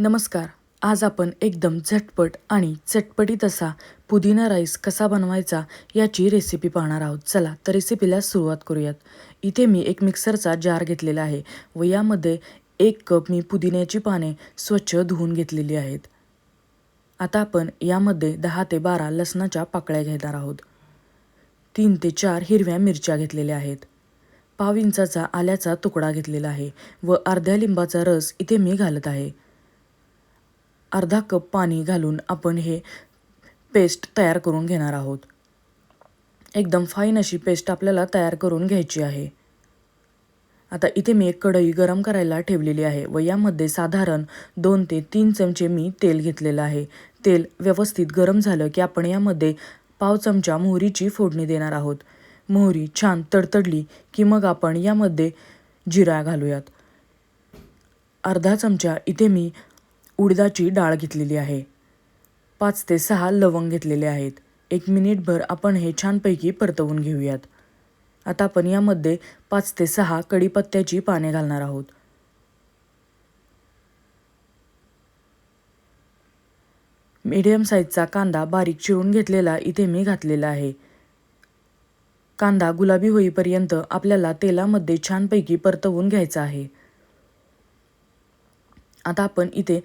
नमस्कार. आज आपण एकदम झटपट आणि चटपटीत असा पुदिना राईस कसा बनवायचा याची रेसिपी पाहणार आहोत. चला तर रेसिपीला सुरुवात करूयात. इथे मी एक मिक्सरचा जार घेतलेला आहे व यामध्ये एक कप मी पुदिन्याची पाने स्वच्छ धुवून घेतलेली आहेत. आता आपण यामध्ये दहा ते बारा लसणाच्या पाकळ्या घेणार आहोत. तीन ते चार हिरव्या मिरच्या घेतलेल्या आहेत. पाव इंचाचा आल्याचा तुकडा घेतलेला आहे व अर्ध्या लिंबाचा रस इथे मी घालत आहे. अर्धा कप पाणी घालून आपण हे पेस्ट तयार करून घेणार आहोत. एकदम फाईन अशी पेस्ट आपल्याला तयार करून घ्यायची आहे. आता इथे मी एक कढई गरम करायला ठेवलेली आहे व यामध्ये साधारण दोन ते तीन चमचे मी तेल घेतलेलं आहे. तेल व्यवस्थित गरम झालं की आपण यामध्ये पाव चमचा मोहरीची फोडणी देणार आहोत. मोहरी छान तडतडली की मग आपण यामध्ये जिरा घालूयात. अर्धा चमचा इथे मी उडदाची डाळ घेतलेली आहे. पाच ते सहा लवंग घेतलेले आहेत. एक मिनिटभर आपण हे छानपैकी परतवून घेऊयात. आता आपण यामध्ये पाच ते सहा कढीपत्त्याची पाने घालणार आहोत. मीडियम साईजचा कांदा बारीक चिरून घेतलेला इथे मी घातलेला आहे. कांदा गुलाबी होईपर्यंत आपल्याला तेलामध्ये छानपैकी परतवून घ्यायचा आहे. आता आपण इथे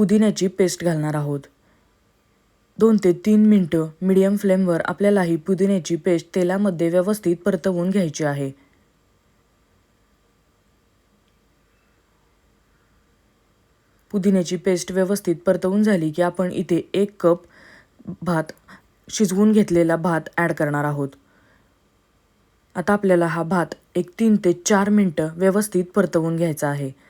पुदिन्याची पेस्ट घालणार आहोत. दोन ते तीन मिनटं मीडियम फ्लेमवर आपल्याला ही पुदिन्याची पेस्ट तेलामध्ये व्यवस्थित परतवून घ्यायची आहे. पुदिन्याची पेस्ट व्यवस्थित परतवून झाली की आपण इथे एक कप भात शिजवून घेतलेला भात ॲड करणार आहोत. आता आपल्याला हा भात एक तीन ते चार मिनटं व्यवस्थित परतवून घ्यायचा आहे.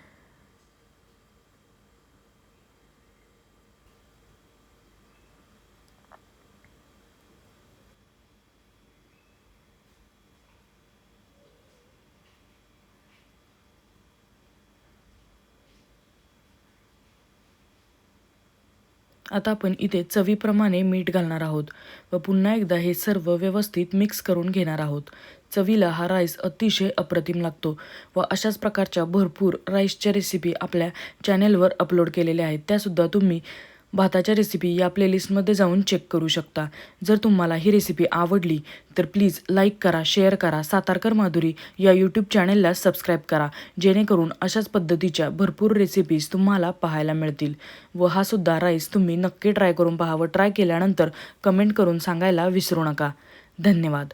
आता आपण इथे चवीप्रमाणे मीठ घालणार आहोत व पुन्हा एकदा हे सर्व व्यवस्थित मिक्स करून घेणार आहोत. चवीला हा राईस अतिशय अप्रतिम लागतो व अशाच प्रकारच्या भरपूर राईसच्या रेसिपी आपल्या चॅनेलवर अपलोड केलेल्या आहेत. त्यासुद्धा तुम्ही भाताच्या रेसिपी या प्लेलिस्टमध्ये जाऊन चेक करू शकता. जर तुम्हाला ही रेसिपी आवडली तर प्लीज लाईक करा शेअर करा सातारकर माधुरी या यूट्यूब चॅनेलला सबस्क्राईब करा. जेणेकरून अशाच पद्धतीच्या भरपूर रेसिपीज तुम्हाला पाहायला मिळतील. व हा सुद्धा राईस तुम्ही नक्की ट्राय करून पहा व ट्राय केल्यानंतर कमेंट करून सांगायला विसरू नका. धन्यवाद.